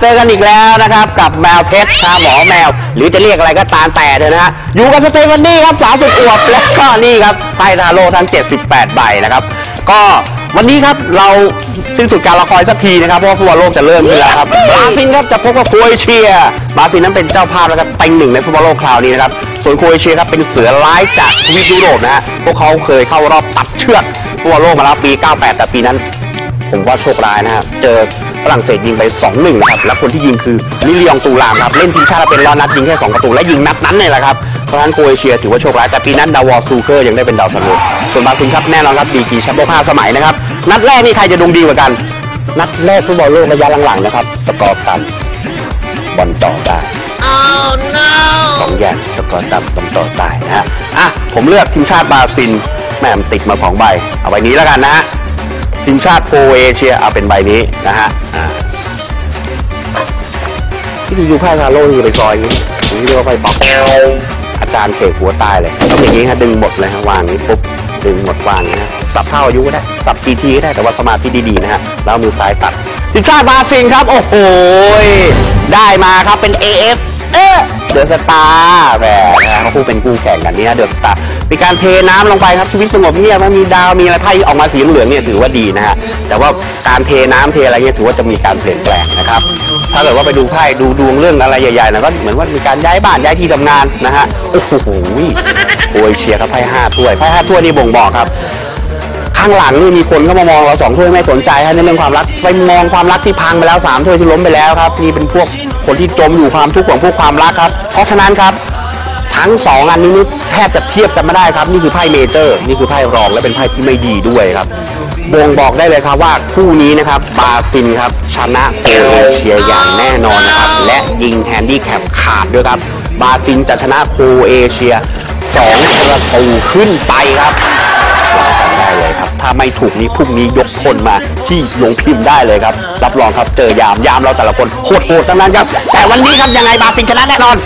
เจอกันอีกแล้วนะครับ กับแมวเพชรครับหมอแมว หรือจะเรียกอะไรก็ตามแต่เถอะนะฮะอยู่กับสเตฟานี่ครับสาวสุดอวบแล้วก็นี่ครับไพ่ทาโร่ทั้ง 78 ใบนะครับ ก็วันนี้ครับเราสิ้นสุดการละครสักทีนะครับเพราะว่าฟุตบอลโลกจะเริ่มขึ้นแล้วครับบราซิลครับจะพบกับโครเอเชียบราซิลนั้นเป็นเจ้าภาพแล้วก็เต็งหนึ่งในฟุตบอลโลกคราวนี้นะครับส่วนโครเอเชียครับเป็นเสือร้ายจากทวีปยุโรปนะฮะพวกเขาเคยเข้ารอบตัดเชือกฟุตบอลโลกมาแล้วปี 98 แต่ปีนั้น ผมว่าโชคร้ายนะครับเจอ ฝรั่งเศสยิงไป 2-1นะครับแล้วคนที่ยิงคือลิเลียงตูรามครับเล่นทีมชาติเป็นร้อยนัดยิงแค่2ประตูและยิงนัดนั้นเนี่ยแหละครับเพราะฉะนั้นโครเอเชียถือว่าโชคร้ายแต่ปีนั้นดาวอซูเคอร์ยังได้เป็นดาวซันโวส่วนบราซิลครับแน่นอนครับดีกรีแชมป์โลก5สมัยนะครับนัดแรกนี่ใครจะดวงดีกว่ากัน นัดแรกฟุตบอลโลกระยะหลังๆนะครับสกอร์ต่ำบอลต่อได้สองอย่างสกอร์ต่ำต้องต่อตายนะฮะอะผมเลือกทีมชาติบราซิลแหม่มติดมาสองใบเอาใบนี้แล้วกันนะฮะ ทีมชาติโครเอเชียเอาเป็นใบนี้นะฮะอ่าที่ดูไพ่ทาโร่อยู่ไปซอยอย่างนี้อย่างนี้เรียกว่าไพ่บล็อกอาจารย์เขกหัวตายเลยต้องอย่างนี้ฮะดึงหมดเลยฮะวางนี้ปุ๊บดึงหมดวางนี้ฮะสับเท่าอายุก็ได้ สับทีทีก็ได้แต่ว่าสมาธิดีๆนะฮะแล้วเอามือซ้ายตัดทีมชาติบราซิลครับ โอ้โหได้มาครับเป็น AF เออ เดือดสตาร์แหมนะเขาคู่เป็นคู่แข่งกันนี่นะเดือดสตาร์มีการเทน้ำลงไปครับชีวิตสงบเงียบมันมีดาวมีอะไรไพ่ออกมาสีเหลืองเนี่ยถือว่าดีนะฮะแต่ว่าการเทน้ำเทอะไรเนี่ยถือว่าจะมีการเปลี่ยนแปลงนะครับถ้าเกิดว่าไปดูไพ่ดูดวงเรื่องอะไรใหญ่ๆนะก็เหมือนว่ามีการย้ายบ้านย้ายที่ทำงานนะฮะโอ้โหโอ้ยเชียร์ครับไพ่ห้าถ้วยไพ่ห้าถ้วยนี่บ่งบอกครับข้างหลังนี่มีคนเข้ามามองเราสองถ้วยไม่สนใจฮะในเรื่องความรักไปมองความรักที่พังไปแล้วสามถ้วยที่ล้มไปแล้วครับนี่เป็นพวก คนที่จมอยู่ความทุกข์ของพวกความรักครับ เพราะฉะนั้นครับ ทั้งสองอันนี้นี่แทบจะเทียบกันไม่ได้ครับ นี่คือไพ่เมเจอร์ นี่คือไพ่รองและเป็นไพ่ที่ไม่ดีด้วยครับบ่งบอกได้เลยครับว่าคู่นี้นะครับบาซิลครับชนะโครเอเชียอย่างแน่นอนนะครับ และยิงแฮนดี้แคปขาดด้วยครับ บาซิลจะชนะโครเอเชียสองประตูขึ้นไปครับรับกันได้เลยครับ ถ้าไม่ถูกนี้พรุ่งนี้ยกคนมาที่ลงพิมพ์ได้เลยครับ รับรองครับเจอยามยามเราแต่ละคนโหดๆทั้งนั้นครับ แต่วันนี้ครับยังไงบาซิลชนะแน่นอน